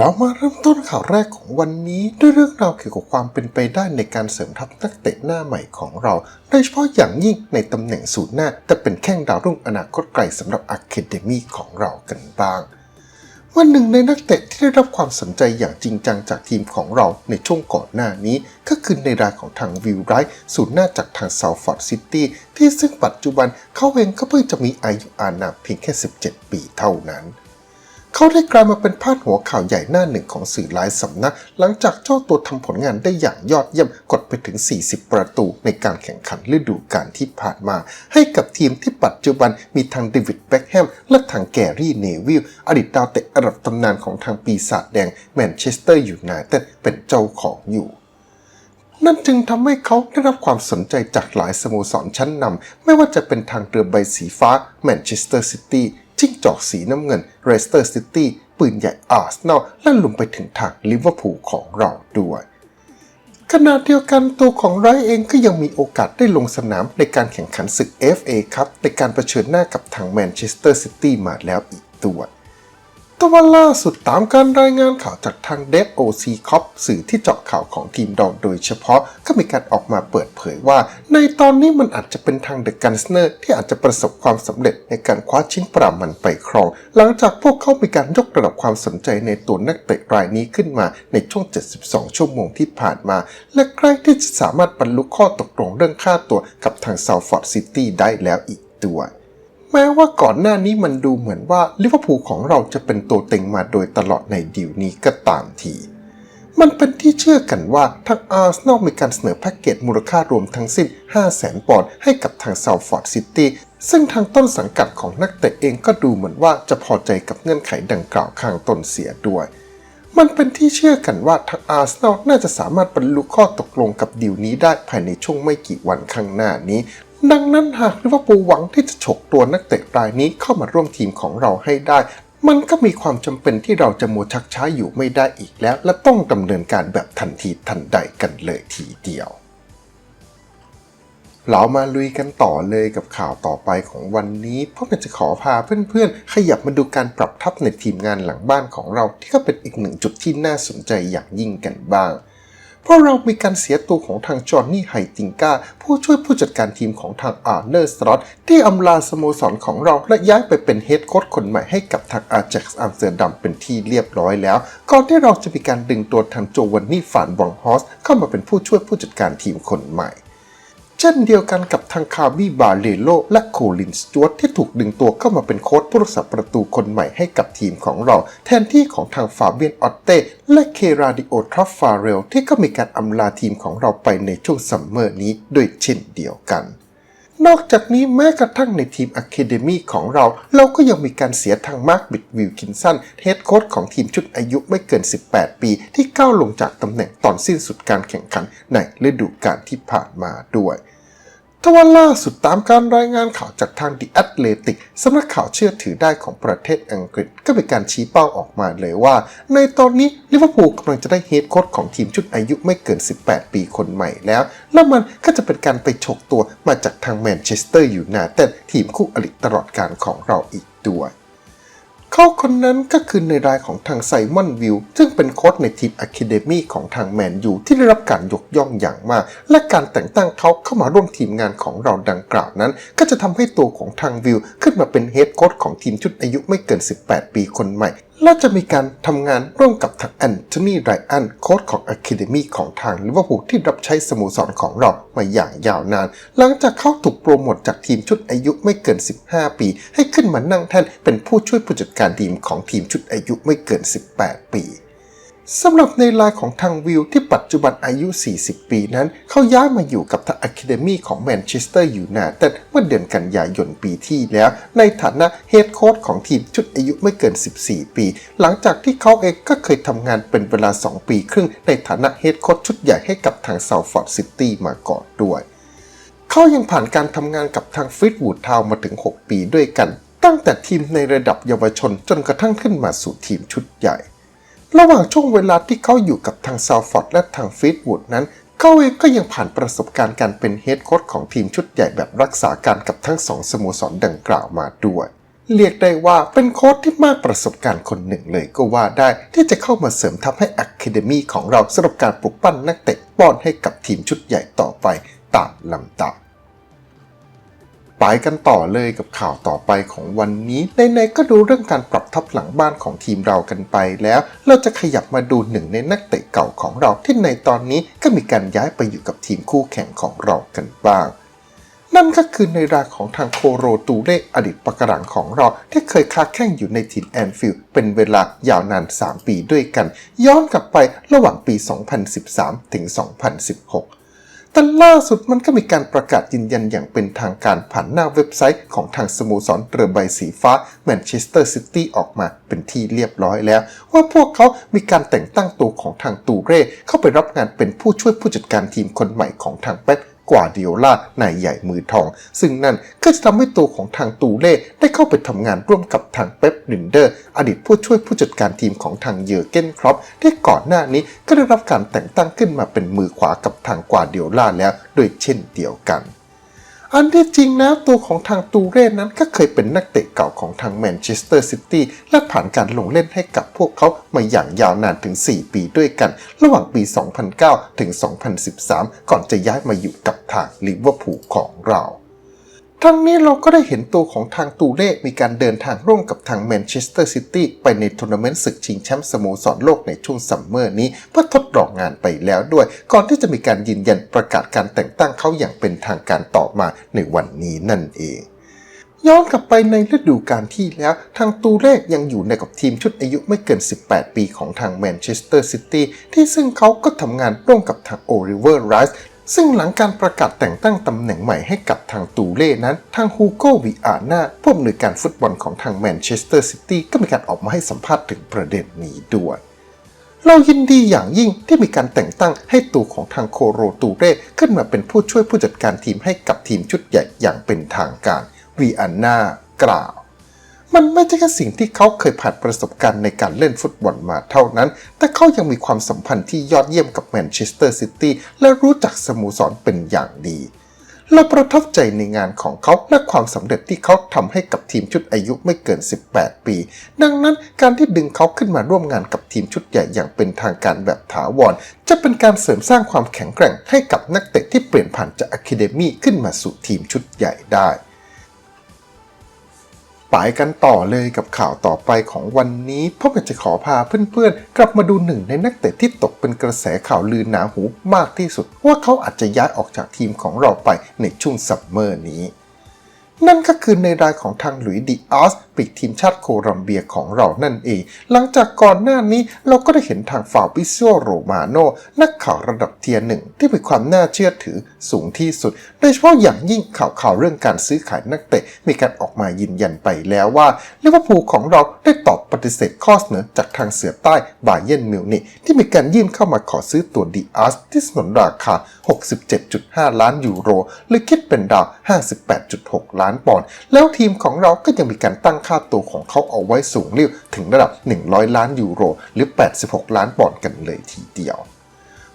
เรามาเริ่มต้นข่าวแรกของวันนี้ด้วยเรื่องราวเกี่ยวกับความเป็นไปได้ในการเสริมทัพนักเตะหน้าใหม่ของเรา โดยเฉพาะอย่างยิ่งในตำแหน่งศูนย์หน้า แต่เป็นแข้งดาวรุ่งอนาคตไกลสำหรับอะคาเดมีของเรากันบ้างวันหนึ่งในนักเตะที่ได้รับความสนใจอย่างจริงจังจากทีมของเราในช่วงก่อนหน้านี้ ก็คือในรายของทางวิลไรท์ศูนย์หน้าจากทางเซาฟอร์ดซิตี้ที่ซึ่งปัจจุบันเขาเองก็เพิ่งจะมีอายุอานามเพียงแค่ 17 ปีเท่านั้น เขาได้กลายมาเป็นพาดหัวข่าวใหญ่หน้าหนึ่งของสื่อหลายสำนัก หลังจากเจ้าตัวทำผลงานได้อย่างยอดเยี่ยมกดไปถึง 40 ประตูในการแข่งขันฤดูกาลที่ผ่านมา ให้กับทีมที่ปัจจุบันมีทางเดวิดแบ็กแฮมและทางแกรี่เนวิลอดีตดาวเตะระดับตำนานของทางปีศาจแดงแมนเชสเตอร์อยู่ไนเต็ดเป็นเจ้าของอยู่นั่นจึงทำให้เขาได้รับความสนใจจากหลายสโมสรชั้นนำ ไม่ว่าจะเป็นทางเรือใบสีฟ้าแมนเชสเตอร์ซิตี้ จิ้งจอกสีน้ำเงินเรสเตอร์ซิตี้ปืนใหญ่อาร์เซนอลและลงไปถึงทางลิเวอร์พูลของเราด้วยขณะเดียวกันตัวของไรเองก็ยังมีโอกาสได้ลงสนามในการแข่งขันศึก FA ครับในการเผชิญหน้ากับทางแมนเชสเตอร์ซิตี้มาแล้วอีกตัว แต่ว่าล่าสุดตามการรายงานข่าวจากทางเดฟโอซีคอปสื่อที่เจาะข่าวของทีมดอนโดยเฉพาะก็มีการออกมาเปิดเผยว่า ในตอนนี้มันอาจจะเป็นทางเดอะกันสเนอร์ที่อาจจะประสบความสำเร็จในการคว้าชิ้นปรามันไปครอง หลังจากพวกเขามีการยกระดับความสนใจในตัวนักเตะรายนี้ขึ้นมาในช่วง 72 ชั่วโมงที่ผ่านมา และใกล้ที่จะสามารถบรรลุข้อตกลงเรื่องค่าตัวกับทางซาวฟอร์ดซิตี้ได้แล้วอีกด้วย แม้ว่าก่อนหน้านี้มันดูเหมือนว่าลิเวอร์พูลของเราจะเป็นตัวเต็งมาโดยตลอดในดีลนี้ก็ตามที มันเป็นที่เชื่อกันว่าทางอาร์เซนอลมีการเสนอแพ็กเกจมูลค่ารวมทั้งสิ้น 500,000 ปอนด์ให้กับทางเซาวฟอร์ดซิตี้ซึ่งทางต้นสังกัดของนักเตะเองก็ดูเหมือนว่าจะพอใจกับเงื่อนไขดังกล่าวข้างต้นเสียด้วย มันเป็นที่เชื่อกันว่าทางอาร์เซนอลน่าจะสามารถบรรลุข้อตกลงกับดีลนี้ได้ภายในช่วงไม่กี่วันข้างหน้านี้ ดังนั้นหากลิเวอร์พูลหวังที่จะฉกตัวนักเตะรายนี้เข้ามาร่วมทีมของเราให้ได้ มันก็มีความจำเป็นที่เราจะมัวชักช้าอยู่ไม่ได้อีกแล้ว และต้องดำเนินการแบบทันทีทันใดกันเลยทีเดียว เรามาลุยกันต่อเลยกับข่าวต่อไปของวันนี้เพราะมันจะขอพาเพื่อนๆ ขยับมาดูการปรับทัพในทีมงานหลังบ้านของเราที่ก็เป็นอีกหนึ่งจุดที่น่าสนใจอย่างยิ่งกันบ้าง เพราะเรามีการเสียตัวของทางจอห์นนี่ไฮติงกาผู้ช่วยผู้จัดการทีมของทางอาร์เนอร์สตรอตที่อำลาสโมสรของเราและย้ายไปเป็นเฮดโค้ชคนใหม่ให้กับทางอาร์เจ็กซ์อัมสเตอร์ดัมเป็นที่เรียบร้อยแล้ว ก่อนที่เราจะมีการดึงตัวทางโจวันนี่ฝานวองฮอสเข้ามาเป็นผู้ช่วยผู้จัดการทีมคนใหม่ เช่นเดียวกันกับทางคาร์บี้บาเลโลและโคลินสจวตที่ถูกดึงตัวเข้ามาเป็นโค้ชผู้รักษาประตูคนใหม่ให้กับทีมของเรา แทนที่ของทางฟาเบียนออตเต้และเคราดิโอทรัฟฟาเรลที่ก็มีการอำลาทีมของเราไปในช่วงซัมเมอร์นี้ด้วยเช่นเดียวกัน นอกจากนี้แม้กระทั่งในทีมอะคาเดมีของเรา เราก็ยังมีการเสียทางมาร์คบิดวิลคินสันเฮดโค้ชของทีมชุดอายุไม่เกิน 18 ปี ที่ก้าวลงจากตำแหน่งตอนสิ้นสุดการแข่งขันในฤดูกาลที่ผ่านมาด้วย ทว่าล่าสุดตามการรายงานข่าวจากทาง The Athletic สำนักข่าวเชื่อถือได้ของประเทศอังกฤษ ก็เป็นการชี้เป้าออกมาเลยว่า ในตอนนี้ลิเวอร์พูลกำลังจะได้เฮดโค้ชของทีมชุดอายุไม่เกิน 18 ปีคนใหม่แล้ว และมันก็จะเป็นการไปฉกตัวมาจากทางแมนเชสเตอร์ยูไนเต็ดทีมคู่อริตลอดการของเราอีกด้วย เขาคนนั้นก็คือในรายของทางไซมอนวิลซึ่งเป็นโค้ชในทีมอะคาเดมีของทางแมนยูที่ได้รับการยกย่องอย่างมาก และการแต่งตั้งเขาเข้ามาร่วมทีมงานของเราดังกล่าวนั้น ก็จะทำให้ตัวของทางวิลขึ้นมาเป็นเฮดโค้ชของทีมชุดอายุไม่เกิน 18 ปีคนใหม่ และจะมีการทำงานร่วมกับทางแอนโทนีไรอันโค้ชของอะคาเดมีของทางลิเวอร์พูลที่รับใช้สโมสรของเรามาอย่างยาวนาน หลังจากเขาถูกโปรโมทจากทีมชุดอายุไม่เกิน 15 ปี ให้ขึ้นมานั่งแท่นเป็นผู้ช่วยผู้จัดการทีมของทีมชุดอายุไม่เกิน 18 ปี สำหรับในรายของทางวิลที่ปัจจุบันอายุ 40 ปีนั้น เขาย้ายมาอยู่กับทางอะคาเดมีของแมนเชสเตอร์ยูไนเต็ดเมื่อเดือนกันยายนปีที่แล้ว ในฐานะเฮดโค้ชของทีมชุดอายุไม่เกิน 14 ปี หลังจากที่เขาเองก็เคยทำงานเป็นเวลา 2 ปีครึ่ง ในฐานะเฮดโค้ชชุดใหญ่ให้กับทางเซาวฟอร์ดซิตี้มาก่อนด้วย เขายังผ่านการทำงานกับทางฟิตวูดทาวมาถึง 6 ปีด้วยกัน ตั้งแต่ทีมในระดับเยาวชนจนกระทั่งขึ้นมาสู่ทีมชุดใหญ่ ระหว่างช่วงเวลาที่เขาอยู่กับทางซาวฟอร์ดและทางฟิตวูดนั้น เขาเองก็ยังผ่านประสบการณ์การเป็นเฮดโค้ชของทีมชุดใหญ่แบบรักษาการกับทั้งสองสโมสรดังกล่าวมาด้วย เรียกได้ว่าเป็นโค้ชที่มากประสบการณ์คนหนึ่งเลยก็ว่าได้ที่จะเข้ามาเสริมทัพให้อะคาเดมีของเราสำหรับการปลุกปั้นนักเตะป้อนให้กับทีมชุดใหญ่ต่อไปตามลำดับ ไปกันต่อเลยกับข่าวต่อไปของวันนี้ในๆก็ดูเรื่องการปรับทัพหลังบ้านของทีมเรากันไปแล้ว เราจะขยับมาดูหนึ่งในนักเตะเก่าของเราที่ในตอนนี้ก็มีการย้ายไปอยู่กับทีมคู่แข่งของเรากันบ้าง นั่นก็คือในรายของทางโคโรตูเรอดีตปะการังของเราที่เคยค้าแข่งอยู่ในทีมแอนฟิลด์เป็นเวลายาวนาน 3 ปีด้วยกัน ย้อนกลับไประหว่างปี 2013 ถึง 2016 แต่ล่าสุดมันก็มีการประกาศยืนยันอย่างเป็นทางการผ่านหน้าเว็บไซต์ของทางสโมสรเรือใบสีฟ้าแมนเชสเตอร์ซิตี้ออกมาเป็นที่เรียบร้อยแล้ว ว่าพวกเขามีการแต่งตั้งตัวของทางตูเร่เข้าไปรับงานเป็นผู้ช่วยผู้จัดการทีมคนใหม่ของทางเป๊ป กวาดิโอลานายใหญ่มือทอง ซึ่งนั่นก็จะทำให้ตัวของทางตูเล่ได้เข้าไปทำงานร่วมกับทางเป๊ปลินเดอร์ อดีตผู้ช่วยผู้จัดการทีมของทางเยอร์เกนครอปที่ก่อนหน้านี้ก็ได้รับการแต่งตั้งขึ้นมาเป็นมือขวากับทางกวาดิโอลาแล้วโดยเช่นเดียวกัน อันที่จริงนะตัวของทางตูเร่นั้นก็เคยเป็นนักเตะเก่าของทางแมนเชสเตอร์ซิตี้และผ่านการลงเล่นให้กับพวกเขามาอย่างยาวนานถึง 4 ปีด้วยกัน ระหว่างปี 2009 ถึง 2013 ก่อนจะย้ายมาอยู่กับทางลิเวอร์พูลของเรา ทั้งนี้เราก็ได้เห็นตัวของทางตูเล่มีการเดินทางร่วมกับทางแมนเชสเตอร์ซิตี้ไปในทัวร์นาเมนต์ศึกชิงแชมป์สโมสรโลกในช่วงซัมเมอร์นี้ เพื่อทดลองงานไปแล้วด้วย ก่อนที่จะมีการยืนยันประกาศการแต่งตั้งเขาอย่างเป็นทางการต่อมาในวันนี้นั่นเองย้อนกลับไปในฤดูกาลที่แล้ว ทางตูเล่ยังอยู่ในกับทีมชุดอายุไม่เกิน 18 ปีของทางแมนเชสเตอร์ซิตี้ที่ซึ่งเขาก็ทำงานร่วมกับทางโอริเวอร์ไรส์ ซึ่งหลังการประกาศแต่งตั้งตำแหน่งใหม่ให้กับทางตูเล่นั้น ทางฮูโกวิอาน่าผู้อำนวยการฟุตบอลของทางแมนเชสเตอร์ซิตี้ก็มีการออกมาให้สัมภาษณ์ถึงประเด็นนี้ด้วยเรายินดีอย่างยิ่งที่มีการแต่งตั้งให้ตัวของทางโคโรตูเร่ขึ้นมาเป็นผู้ช่วยผู้จัดการทีมให้กับทีมชุดใหญ่อย่างเป็นทางการวีอันนากล่าว มันไม่ใช่แค่สิ่งที่เขาเคยผ่านประสบการณ์ในการเล่นฟุตบอลมาเท่านั้น แต่เขายังมีความสัมพันธ์ที่ยอดเยี่ยมกับแมนเชสเตอร์ซิตี้และรู้จักสโมสรเป็นอย่างดีเราประทับใจในงานของเขาและความสำเร็จที่เขาทำให้กับทีมชุดอายุไม่เกิน 18 ปี ดังนั้นการที่ดึงเขาขึ้นมาร่วมงานกับทีมชุดใหญ่อย่างเป็นทางการแบบถาวร จะเป็นการเสริมสร้างความแข็งแกร่งให้กับนักเตะที่เปลี่ยนผ่านจากอะคาเดมี่ขึ้นมาสู่ทีมชุดใหญ่ได้ ไปกันต่อเลยกับข่าวต่อไปของวันนี้เพราะอยาจะขอพาเพื่อนๆ กลับมาดูหนึ่งในนักเตะที่ตกเป็นกระแสข่าวลือหนาหูมากที่สุด ว่าเขาอาจจะย้ายออกจากทีมของเราไปในช่วงซัมเมอร์นี้ นั่นก็คือในรายของทางหลุยส์ดิอาสปีกทีมชาติโคลัมเบียของเรานั่นเอง หลังจากก่อนหน้านี้เราก็ได้เห็นทางฟาบิโซโรมาโนนักข่าวระดับเทียร์หนึ่งที่มีความน่าเชื่อถือสูงที่สุด โดยเฉพาะอย่างยิ่งข่าวข่าวเรื่องการซื้อขายนักเตะมีการออกมายืนยันไปแล้วว่าลิเวอร์พูลของเราได้ตอบปฏิเสธข้อเสนอจากทางเสือใต้บาเยนมิวนิกที่มีการยื่นเข้ามาขอซื้อตัวดิอาสที่สนนราคา 67.5 ล้านยูโรหรือคิดเป็นดาว 58.6 ล้านปอนด์แล้วทีมของเราก็ยังมีการตั้งค่าตัวของเขาเอาไว้สูงเรียวถึงระดับ 100 ล้านยูโร หรือ 86 ล้านปอนด์กันเลยทีเดียว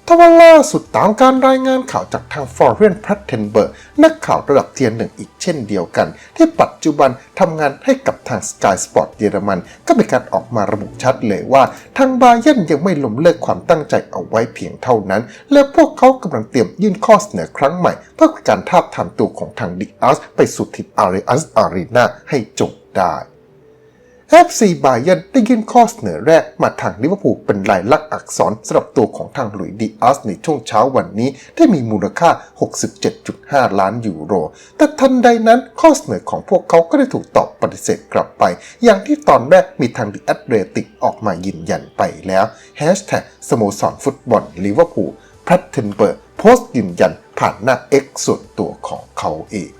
ทว่าล่าสุดตามการรายงานข่าวจากทางฟอร์เรนพัตเทนเบิร์กนักข่าวระดับเทียนหนึ่งอีกเช่นเดียวกัน ที่ปัจจุบันทำงานให้กับทาง Sky Sport เยอรมัน ก็มีการออกมาระบุชัดเลยว่า ทางบาเยนยังไม่ล้มเลิกความตั้งใจเอาไว้เพียงเท่านั้น และพวกเขากำลังเตรียมยื่นข้อเสนอครั้งใหม่ เพื่อการทาบทามตัวของทางดิอัสไปสู่ทีมอารีอัสอารีนาให้จบได้ FC บาเยนได้ยื่นข้อเสนอแรกมาทางลิเวอร์พูลเป็นลายลักษณ์อักษรสำหรับตัวของทางหลุยดิอาสในช่วงเช้าวันนี้ที่มีมูลค่า 67.5 ล้านยูโร แต่ทันใดนั้นข้อเสนอของพวกเขาก็ได้ถูกตอบปฏิเสธกลับไป อย่างที่ตอนแรกมีทางดิแอตเลติกออกมายืนยันไปแล้วแฮชแท็กสโมสรฟุตบอลลิเวอร์พูลแพทเทนเบิร์กโพสต์ยืนยันผ่านหน้า X ส่วนตัวของเขาเอง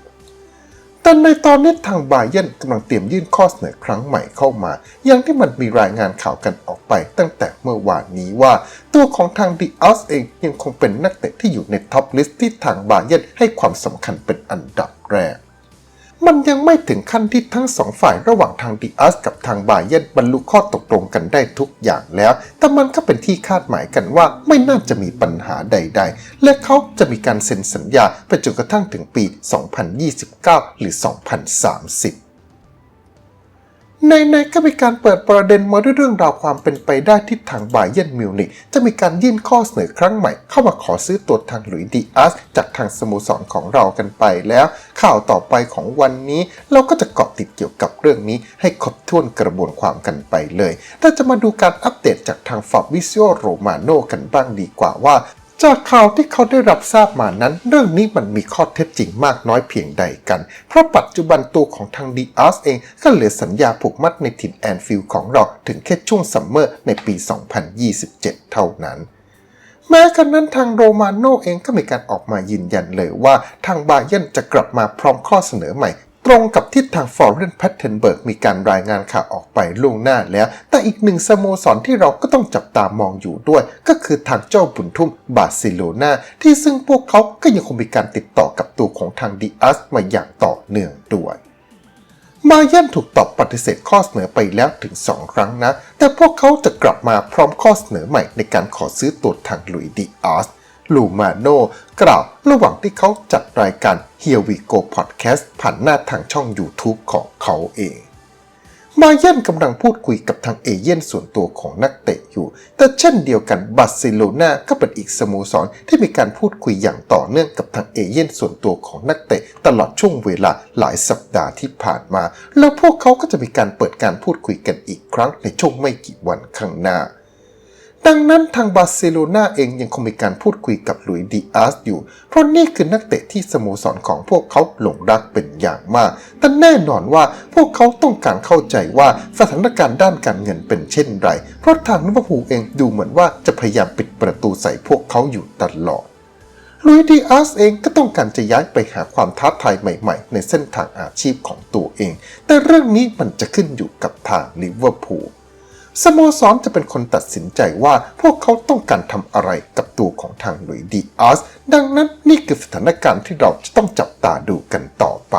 แต่ในตอนนี้ทางบาเยนกำลังเตรียมยื่นข้อเสนอครั้งใหม่เข้ามา อย่างที่มันมีรายงานข่าวกันออกไปตั้งแต่เมื่อวานนี้ว่า ตัวของทางดีอัสเองยังคงเป็นนักเตะที่อยู่ในท็อปลิสต์ที่ทางบาเยนให้ความสำคัญเป็นอันดับแรก มันยังไม่ถึงขั้นที่ทั้งสองฝ่ายระหว่างทางดิอัสกับทางบาเยนบรรลุข้อตกลงกันได้ทุกอย่างแล้ว แต่มันก็เป็นที่คาดหมายกันว่าไม่น่าจะมีปัญหาใด ๆ และเขาจะมีการเซ็นสัญญาไปจนกระทั่งถึงปี 2029 หรือ 2030 ในๆก็มีการเปิดประเด็นมาด้วยเรื่องราวความเป็นไปได้ที่ทางบาเยนมิวนิกจะมีการยื่นข้อเสนอครั้งใหม่ เข้ามาขอซื้อตัวทางหลุยดีอาสจากทางสโมสรของเรากันไปแล้ว ข่าวต่อไปของวันนี้ เราก็จะเกาะติดเกี่ยวกับเรื่องนี้ ให้ครบถ้วนกระบวนความกันไปเลยเราจะมาดูการอัปเดตจากทางฟาบิซิโอโรมาโนกันบ้างดีกว่าว่า จากข่าวที่เขาได้รับทราบมานั้น เรื่องนี้มันมีข้อเท็จจริงมากน้อยเพียงใดกัน เพราะปัจจุบันตัวของทางดีอาร์เองก็เหลือสัญญาผูกมัดในถิ่นแอนฟิลด์ของเราถึงแค่ช่วงซัมเมอร์ในปี 2027 เท่านั้นแม้กันนั้นทางโรมาโนเองก็มีการออกมายืนยันเลยว่าทางบาเยนจะกลับมาพร้อมข้อเสนอใหม่ ตรงกับที่ทางฟอร์เรนแพทเทนเบิร์กมีการรายงานข่าวออกไปล่วงหน้าแล้ว แต่อีกหนึ่งสโมสรที่เราก็ต้องจับตามองอยู่ด้วย ก็คือทางเจ้าบุญทุ่มบาร์เซโลนาที่ซึ่งพวกเขาก็ยังคงมีการติดต่อกับตัวของทางดีอัสมาอย่างต่อเนื่องด้วยมาเย่นถูกตอบปฏิเสธข้อเสนอไปแล้วถึง 2 ครั้งนะ แต่พวกเขาจะกลับมาพร้อมข้อเสนอใหม่ในการขอซื้อตัวทางลุยดีอาส ลูมาโนกล่าวระหว่างที่เขาจัดรายการ Here We Go Podcast ผ่านหน้าทางช่อง YouTube ของเขาเอง มาเย่นกำลังพูดคุยกับทางเอเย่นส่วนตัวของนักเตะอยู่ แต่เช่นเดียวกันบาร์เซโลนาก็เป็นอีกสโมสรที่มีการพูดคุยอย่างต่อเนื่องกับทางเอเย่นส่วนตัวของนักเตะ ตลอดช่วงเวลาหลายสัปดาห์ที่ผ่านมา แล้วพวกเขาก็จะมีการเปิดการพูดคุยกันอีกครั้งในช่วงไม่กี่วันข้างหน้า ดังนั้นทางบาร์เซโลนาเองยังคงมีการพูดคุยกับหลุยดีอาสอยู่ เพราะนี่คือนักเตะที่สโมสรของพวกเขาหลงรักเป็นอย่างมาก แต่แน่นอนว่าพวกเขาต้องการเข้าใจว่าสถานการณ์ด้านการเงินเป็นเช่นไร เพราะทางลิเวอร์พูลเองดูเหมือนว่าจะพยายามปิดประตูใส่พวกเขาอยู่ตลอดลุยดีอาสเองก็ต้องการจะย้ายไปหาความท้าทายใหม่ๆ ในเส้นทางอาชีพของตัวเอง แต่เรื่องนี้มันจะขึ้นอยู่กับทางลิเวอร์พูล สโมสรจะเป็นคนตัดสินใจว่าพวกเขาต้องการทำอะไรกับตัวของทางหลุยดีอาสดังนั้นนี่คือสถานการณ์ที่เราจะต้องจับตาดูกันต่อไป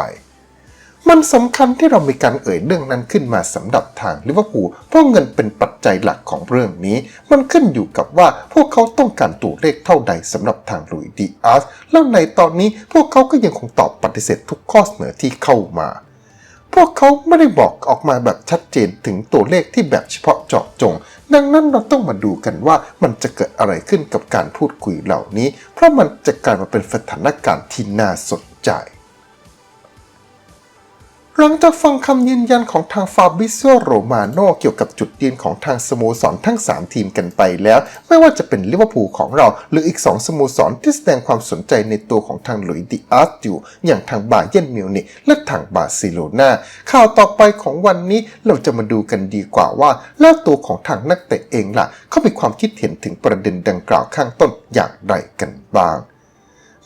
มันสำคัญที่เรามีการเอ่ยเรื่องนั้นขึ้นมาสำหรับทางลิเวอร์พูลเพราะเงินเป็นปัจจัยหลักของเรื่องนี้ มันขึ้นอยู่กับว่าพวกเขาต้องการตัวเลขเท่าใดสำหรับทางหลุยดีอาสแล้วในตอนนี้พวกเขาก็ยังคงตอบปฏิเสธทุกข้อเสนอที่เข้ามา พวกเขาไม่ได้บอกออกมาแบบชัดเจนถึงตัวเลขที่แบบเฉพาะเจาะจง ดังนั้นเราต้องมาดูกันว่ามันจะเกิดอะไรขึ้นกับการพูดคุยเหล่านี้ เพราะมันจะกลายมาเป็นสถานการณ์ที่น่าสนใจ หลังจากฟังคำยืนยันของทางฟาบิโซโรมาโนเกี่ยวกับจุดยืนของทางสโมสรทั้ง 3 ทีมกันไปแล้ว ไม่ว่าจะเป็นลิเวอร์พูลของเรา หรืออีก 2 สโมสรที่แสดงความสนใจในตัวของทางหลุยดิอาร์ตอยู่ อย่างทางบาเยนมิวนิกและทางบาร์เซโลนาข่าวต่อไปของวันนี้เราจะมาดูกันดีกว่าว่า แล้วตัวของทางนักเตะเองล่ะ เขามีความคิดเห็นถึงประเด็นดังกล่าวข้างต้นอย่างไรกันบ้าง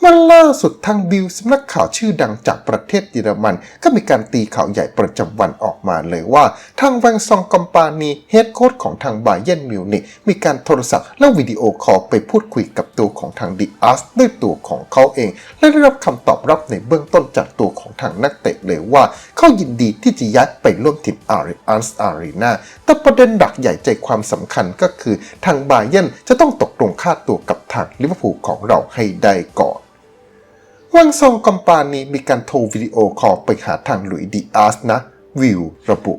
มันล่าสุดทางบิลสำนักข่าวชื่อดังจากประเทศเยอรมัน ก็มีการตีข่าวใหญ่ประจำวันออกมาเลยว่า ทางแวงซองกอมปานีเฮดโค้ชของทางบาเยนมิวนิกมีการโทรศัพท์และวิดีโอคอลไปพูดคุยกับตัวของทางดีอาสด้วยตัวของเขาเอง และได้รับคำตอบรับในเบื้องต้นจากตัวของทางนักเตะเลยว่า เขายินดีที่จะย้ายไปร่วมทีมอารีอันส์อารีนาแต่ประเด็นหลักใหญ่ใจความสำคัญก็คือ ทางบาเยนจะต้องตกลงค่าตัวกับทางลิเวอร์พูลของเราให้ได้ก่อน วังซองกัมปานีมีการโทรวิดีโอคอลไปหาทางหลุยดีอาร์สนะ วิว ระบุ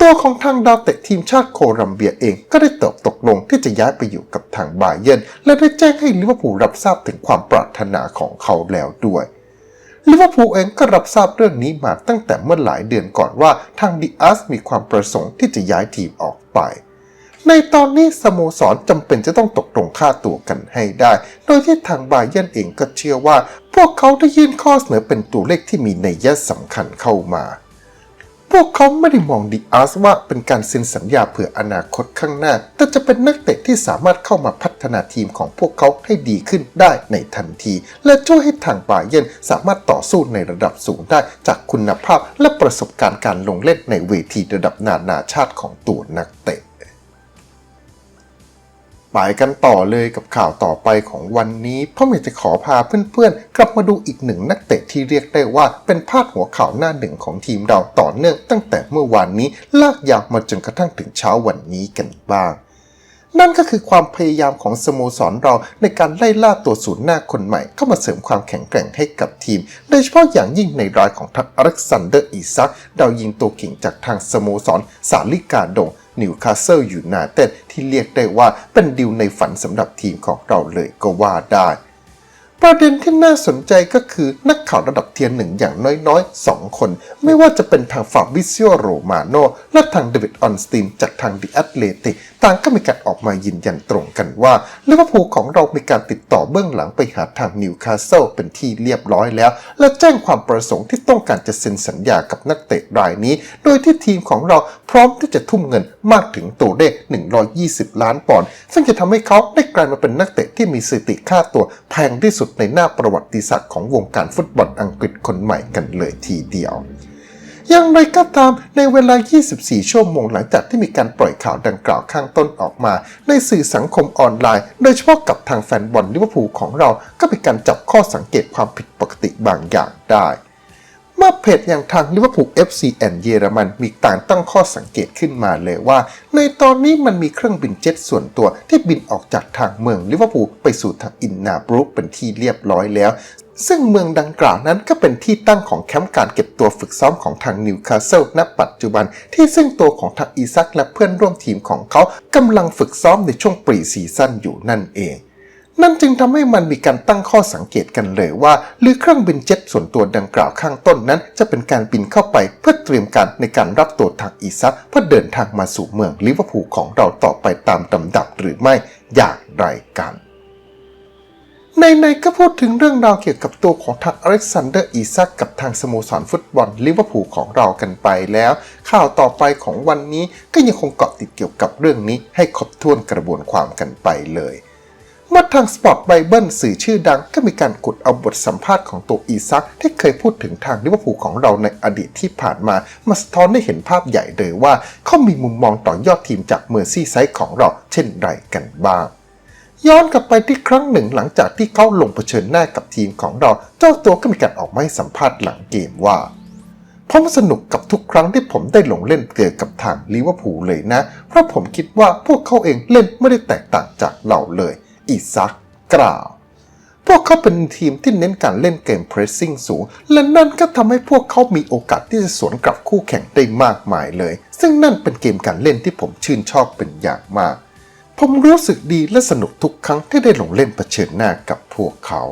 ตัวของทางดาวเตะทีมชาติโคลัมเบียเองก็ได้ตอบตกลงที่จะย้ายไปอยู่กับทางบาเยนและได้แจ้งให้ลิเวอร์พูลรับทราบถึงความปรารถนาของเขาแล้วด้วยลิเวอร์พูลเองก็รับทราบเรื่องนี้มาตั้งแต่เมื่อหลายเดือนก่อนว่าทางดีอาร์สมีความประสงค์ที่จะย้ายทีมออกไป ในตอนนี้สโมสรจำเป็นจะต้องตกลงค่าตัวกันให้ได้ โดยที่ทางบาเยนเองก็เชื่อว่า พวกเขาได้ยื่นข้อเสนอเป็นตัวเลขที่มีนัยยะสำคัญเข้ามา พวกเขาไม่ได้มองดีอาร์สว่าเป็นการเซ็นสัญญาเผื่ออนาคตข้างหน้า แต่จะเป็นนักเตะที่สามารถเข้ามาพัฒนาทีมของพวกเขาให้ดีขึ้นได้ในทันที และช่วยให้ทางบาเยนสามารถต่อสู้ในระดับสูงได้จากคุณภาพและประสบการณ์การลงเล่นในเวทีระดับนานาชาติของตัวนักเตะ ไปกันต่อเลยกับข่าวต่อไปของวันนี้เพราะอยากจะขอพาเพื่อนๆ กลับมาดูอีกหนึ่งนักเตะที่เรียกได้ว่าเป็นพาดหัวข่าวหน้าหนึ่งของทีมเราต่อเนื่องตั้งแต่เมื่อวานนี้ลากยาวมาจนกระทั่งถึงเช้าวันนี้กันบ้างนั่นก็คือความพยายามของสโมสรเราในการไล่ล่าตัวศูนย์หน้าคนใหม่ เข้ามาเสริมความแข็งแกร่งให้กับทีม โดยเฉพาะอย่างยิ่งในรายของทัพอเล็กซานเดอร์อีซักดาวยิงตัวเก่งจากทางสโมสรสาลิกาดง นิวคาสเซิลยูไนเต็ดที่เรียกได้ว่าเป็นดิวในฝันสำหรับทีมของเราเลยก็ว่าได้ ประเด็นที่น่าสนใจก็คือนักข่าวระดับเทียร์หนึ่งอย่างน้อยๆ 2 คน ไม่ว่าจะเป็นทางฟาบิซิโอโรมาโนและทางเดวิดออนสตีนจากทางดิแอตเลติกต่างก็มีการออกมายืนยันตรงกันว่าลิเวอร์พูลของเรามีการติดต่อเบื้องหลังไปหาทางนิวคาสเซิลเป็นที่เรียบร้อยแล้ว และแจ้งความประสงค์ที่ต้องการจะเซ็นสัญญากับนักเตะรายนี้ โดยที่ทีมของเราพร้อมที่จะทุ่มเงินมากถึงตัวเลข 120 ล้านปอนด์ซึ่งจะทำให้เขาได้กลายมาเป็นนักเตะที่มีสถิติค่าตัวแพงที่สุดในหน้าประวัติศาสตร์ของวงการฟุตบอลอังกฤษคนใหม่กันเลยทีเดียว อย่างไรก็ตามในเวลา 24 ชั่วโมงหลังจากที่มีการปล่อยข่าวดังกล่าวข้างต้นออกมา ในสื่อสังคมออนไลน์ โดยเฉพาะกับทางแฟนบอลลิเวอร์พูลของเรา ก็เป็นการจับข้อสังเกตความผิดปกติบางอย่างได้ มื่อเพจอย่างทางลิเวอร์พูล FCN เยอรมันมีการตั้งข้อสังเกตขึ้นมาเลยว่า ในตอนนี้มันมีเครื่องบินเจ็ตส่วนตัวที่บินออกจากทางเมืองลิเวอร์พูลไปสู่ทางอินนาบรุกเป็นที่เรียบร้อยแล้ว ซึ่งเมืองดังกล่าวนั้นก็เป็นที่ตั้งของแคมป์การเก็บตัวฝึกซ้อมของทางนิวคาสเซิลณปัจจุบัน ที่ซึ่งตัวของทางอีซักและเพื่อนร่วมทีมของเขากำลังฝึกซ้อมในช่วงปรีซีซั่นอยู่นั่นเอง นั่นจึงทำให้มันมีการตั้งข้อสังเกตกันเลยว่าหรือเครื่องบินเจ็ตส่วนตัวดังกล่าวข้างต้นนั้น จะเป็นการบินเข้าไปเพื่อเตรียมการในการรับตัวทางอีซักเพื่อเดินทางมาสู่เมืองลิเวอร์พูลของเราต่อไปตามลำดับหรือไม่อย่างไรกันในๆก็พูดถึงเรื่องราวเกี่ยวกับตัวของทางอเล็กซานเดอร์อีซักกับทางสโมสรฟุตบอลลิเวอร์พูลของเรากันไปแล้ว ข่าวต่อไปของวันนี้ก็ยังคงเกาะติดเกี่ยวกับเรื่องนี้ให้ครบถ้วนกระบวนความกันไปเลย มื่อทางสปอร์ตไบเบิลสื่อชื่อดังก็มีการขุดเอาบทสัมภาษณ์ของตัวอีซัก ที่เคยพูดถึงทางลิเวอร์พูลของเราในอดีตที่ผ่านมา มาสะท้อนได้เห็นภาพใหญ่เลยว่าเขามีมุมมองต่อยอดทีมจากเมอร์ซี่ไซด์ของเราเช่นไรกันบ้างย้อนกลับไปที่ครั้งหนึ่งหลังจากที่เขาลงเผชิญหน้ากับทีมของเรา เจ้าตัวก็มีการออกมาให้สัมภาษณ์หลังเกมว่าผมสนุกกับทุกครั้งที่ผมได้ลงเล่นเกิดกับทางลิเวอร์พูลเลยนะ เพราะผมคิดว่าพวกเขาเองเล่นไม่ได้แตกต่างจากเราเลย อิซักกล่าว พวกเขาเป็นทีมที่เน้นการเล่นเกมเพรสซิ่งสูง และนั่นก็ทำให้พวกเขามีโอกาสที่จะสวนกลับคู่แข่งได้มากมายเลย ซึ่งนั่นเป็นเกมการเล่นที่ผมชื่นชอบเป็นอย่างมาก ผมรู้สึกดีและสนุกทุกครั้งที่ได้ลงเล่นเผชิญหน้ากับพวกเขา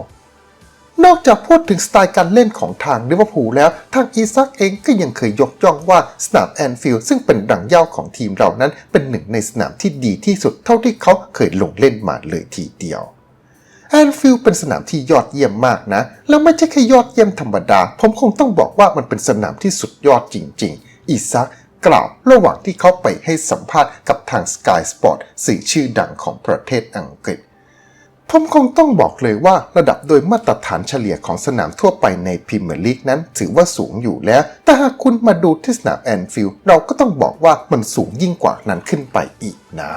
นอกจากพูดถึงสไตล์การเล่นของทางลิเวอร์พูลแล้ว ทางอีซักเองก็ยังเคยยกย่องว่าสนามแอนฟิลด์ซึ่งเป็นดังเย่าของทีมเรานั้น เป็นหนึ่งในสนามที่ดีที่สุดเท่าที่เขาเคยลงเล่นมาเลยทีเดียวแอนฟิลด์เป็นสนามที่ยอดเยี่ยมมากนะ แล้วไม่ใช่แค่ยอดเยี่ยมธรรมดา ผมคงต้องบอกว่ามันเป็นสนามที่สุดยอดจริง ๆ อีซักกล่าวระหว่างที่เขาไปให้สัมภาษณ์กับทาง Sky Sport สื่อชื่อดังของประเทศอังกฤษ ผมคงต้องบอกเลยว่าระดับโดยมาตรฐานเฉลี่ยของสนามทั่วไปในพรีเมียร์ลีกนั้น ถือว่าสูงอยู่แล้ว แต่หากคุณมาดูที่สนามแอนฟิลด์เราก็ต้องบอกว่ามันสูงยิ่งกว่านั้นขึ้นไปอีกนะ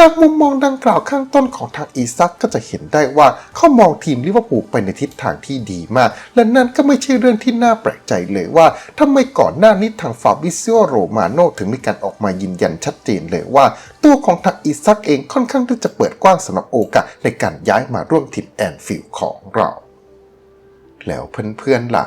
จากมุมมองดังกล่าวข้างต้นของทางอีซักก็จะเห็นได้ว่าเขามองทีมลิเวอร์พูลไปในทิศทางที่ดีมาก และนั่นก็ไม่ใช่เรื่องที่น่าแปลกใจเลยว่าทำไมก่อนหน้านี้ทางฟาบิซิโอโรมาโนถึงมีการออกมายืนยันชัดเจนเลยว่า ตัวของทางอีซักเองค่อนข้างที่จะเปิดกว้างสำหรับโอกาสในการย้ายมาร่วมทีมแอนฟิลด์ของเรา แล้วเพื่อนๆล่ะ